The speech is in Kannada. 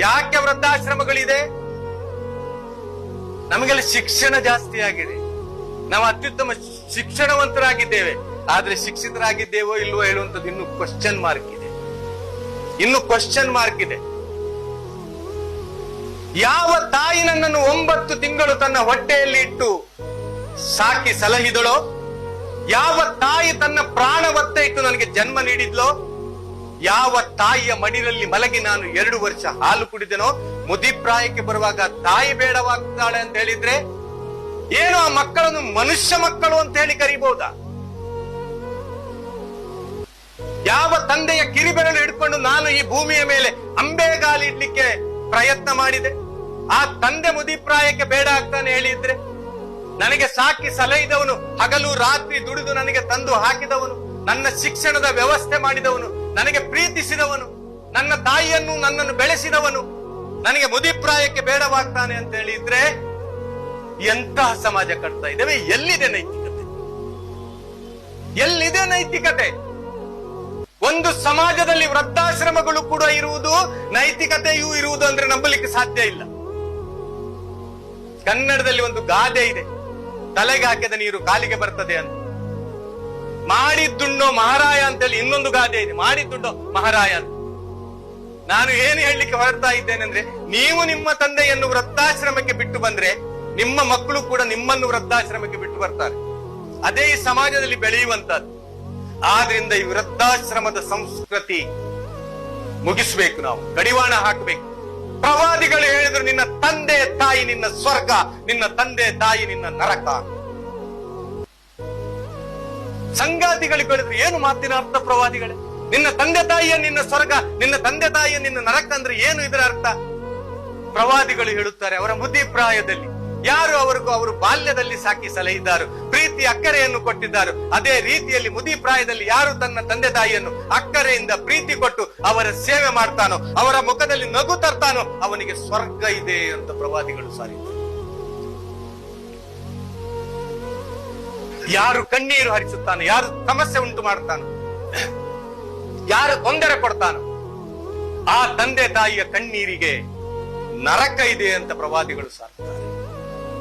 ಯಾಕೆ ವೃದ್ಧಾಶ್ರಮಗಳಿದೆ? ನಮಗೆಲ್ಲ ಶಿಕ್ಷಣ ಜಾಸ್ತಿ ಆಗಿದೆ. ನಾವು ಅತ್ಯುತ್ತಮ ಶಿಕ್ಷಣವಂತರಾಗಿದ್ದೇವೆ. ಆದ್ರೆ ಶಿಕ್ಷಿತರಾಗಿದ್ದೇವೋ ಇಲ್ವೋ ಹೇಳುವಂಥದ್ದು ಇನ್ನು ಕ್ವಶನ್ ಮಾರ್ಕ್ ಇದೆ. ಇನ್ನು ಕ್ವಶನ್ ಮಾರ್ಕ್ ಇದೆ. ಯಾವ ತಾಯಿ ನನ್ನನ್ನು ಒಂಬತ್ತು ತಿಂಗಳು ತನ್ನ ಹೊಟ್ಟೆಯಲ್ಲಿ ಇಟ್ಟು ಸಾಕಿ ಸಲಹಿದಳೋ? ಯಾವ ತಾಯಿ ತನ್ನ ಪ್ರಾಣ ಒತ್ತೆ ಇಟ್ಟು ನನಗೆ ಜನ್ಮ ನೀಡಿದ್ಲೋ? ಯಾವ ತಾಯಿಯ ಮಡಿಲಲ್ಲಿ ಮಲಗಿ ನಾನು ಎರಡು ವರ್ಷ ಹಾಲು ಕುಡಿದೆನೋ? ಮುದಿಪ್ರಾಯಕ್ಕೆ ಬರುವಾಗ ತಾಯಿ ಬೇಡವಾಗ್ತಾಳೆ ಅಂತ ಹೇಳಿದ್ರೆ ಏನು ಆ ಮಕ್ಕಳನ್ನು ಮನುಷ್ಯ ಮಕ್ಕಳು ಅಂತ ಹೇಳಿ ಕರಿಬಹುದಾ ಯಾವ ತಂದೆಯ ಕಿರಿಬೆರಳು ಹಿಡ್ಕೊಂಡು ನಾನು ಈ ಭೂಮಿಯ ಮೇಲೆ ಅಂಬೆಗಾಲಿ ಇಡ್ಲಿಕ್ಕೆ ಪ್ರಯತ್ನ ಮಾಡಿದೆ? ಆ ತಂದೆ ಮುದಿಪ್ರಾಯಕ್ಕೆ ಬೇಡ ಆಗ್ತಾನೆ ಹೇಳಿದ್ರೆ ನನಗೆ ಸಾಕಿ ಸಲಹಿದವನು ಹಗಲು ರಾತ್ರಿ ದುಡಿದು ನನಗೆ ತಂದು ಹಾಕಿದವನು. ನನ್ನ ಶಿಕ್ಷಣದ ವ್ಯವಸ್ಥೆ ಮಾಡಿದವನು, ನನಗೆ ಪ್ರೀತಿಸಿದವನು, ನನ್ನ ತಾಯಿಯನ್ನು ನನ್ನನ್ನು ಬೆಳೆಸಿದವನು, ನನಗೆ ಮುದಿಪ್ರಾಯಕ್ಕೆ ಬೇಡವಾಗ್ತಾನೆ ಅಂತ ಹೇಳಿದ್ರೆ ಎಂತಹ ಸಮಾಜ ಕಟ್ತಾ ಇದ್ದೇವೆ? ಎಲ್ಲಿದೆ ನೈತಿಕತೆ? ಎಲ್ಲಿದೆ ನೈತಿಕತೆ? ಒಂದು ಸಮಾಜದಲ್ಲಿ ವೃದ್ಧಾಶ್ರಮಗಳು ಕೂಡ ಇರುವುದು, ನೈತಿಕತೆಯೂ ಇರುವುದು ಅಂದ್ರೆ ನಂಬಲಿಕ್ಕೆ ಸಾಧ್ಯ ಇಲ್ಲ. ಕನ್ನಡದಲ್ಲಿ ಒಂದು ಗಾದೆ ಇದೆ. ತಲೆಗೆ ಹಾಕಿದ ನೀರು ಕಾಲಿಗೆ ಬರ್ತದೆ ಅಂತ. ಮಾಡಿದ್ದುಂಡೋ ಮಹಾರಾಯ ಅಂತೇಳಿ ಇನ್ನೊಂದು ಗಾದೆ ಇದೆ. ಮಾಡಿದ್ದುಂಡೋ ಮಹಾರಾಯ ಅಂತ. ನಾನು ಏನು ಹೇಳಲಿಕ್ಕೆ ಹೊರಡ್ತಾ ಇದ್ದೇನೆ ಅಂದ್ರೆ ನೀವು ನಿಮ್ಮ ತಂದೆಯನ್ನು ವೃದ್ಧಾಶ್ರಮಕ್ಕೆ ಬಿಟ್ಟು ಬಂದ್ರೆ, ನಿಮ್ಮ ಮಕ್ಕಳು ಕೂಡ ನಿಮ್ಮನ್ನು ವೃದ್ಧಾಶ್ರಮಕ್ಕೆ ಬಿಟ್ಟು ಬರ್ತಾರೆ. ಅದೇ ಈ ಸಮಾಜದಲ್ಲಿ ಬೆಳೆಯುವಂತದ್ದು ಆದ್ರಿಂದ ಈ ವೃದ್ಧಾಶ್ರಮದ ಸಂಸ್ಕೃತಿ ಮುಗಿಸ್ಬೇಕು ನಾವು, ಕಡಿವಾಣ ಹಾಕಬೇಕು. ಪ್ರವಾದಿಗಳು ಹೇಳಿದ್ರು, ನಿನ್ನ ತಂದೆ ತಾಯಿ ನಿನ್ನ ಸ್ವರ್ಗ, ನಿನ್ನ ತಂದೆ ತಾಯಿ ನಿನ್ನ ನರಕ. ಸಂಗಾತಿಗಳಿಗೆ ಹೇಳಿದ್ರು ಏನು ಮಾತಿನ ಅರ್ಥ ಪ್ರವಾದಿಗಳೇ? ನಿನ್ನ ತಂದೆ ತಾಯಿಯ ನಿನ್ನ ಸ್ವರ್ಗ, ನಿನ್ನ ತಂದೆ ತಾಯಿಯ ನಿನ್ನ ನರಕ ಅಂದ್ರೆ ಏನು ಇದರ ಅರ್ಥ? ಪ್ರವಾದಿಗಳು ಹೇಳುತ್ತಾರೆ, ಅವರ ಮುದಿಪ್ರಾಯದಲ್ಲಿ ಯಾರು ಅವರಿಗೂ ಅವರು ಬಾಲ್ಯದಲ್ಲಿ ಸಾಕಿ ಸಲಹಿದ್ದಾರೆ ಪ್ರೀತಿ ಅಕ್ಕರೆಯನ್ನು ಕೊಟ್ಟಿದ್ದಾರೆ, ಅದೇ ರೀತಿಯಲ್ಲಿ ಮುದಿ ಪ್ರಾಯದಲ್ಲಿ ಯಾರು ತನ್ನ ತಂದೆ ತಾಯಿಯನ್ನು ಅಕ್ಕರೆಯಿಂದ ಪ್ರೀತಿ ಕೊಟ್ಟು ಅವರ ಸೇವೆ ಮಾಡ್ತಾನೋ, ಅವರ ಮುಖದಲ್ಲಿ ನಗು ತರ್ತಾನೋ, ಅವನಿಗೆ ಸ್ವರ್ಗ ಇದೆ ಅಂತ ಪ್ರವಾದಿಗಳು ಸಾರಿದ್ದಾರೆ. ಯಾರು ಕಣ್ಣೀರು ಹರಿಸುತ್ತಾನೆ, ಯಾರು ಸಮಸ್ಯೆ ಉಂಟು ಮಾಡ್ತಾನೋ ಯಾರು ತೊಂದರೆ ಕೊಡ್ತಾನೋ, ಆ ತಂದೆ ತಾಯಿಯ ಕಣ್ಣೀರಿಗೆ ನರಕ ಇದೆ ಅಂತ ಪ್ರವಾದಿಗಳು ಸಾರ್ತಾರೆ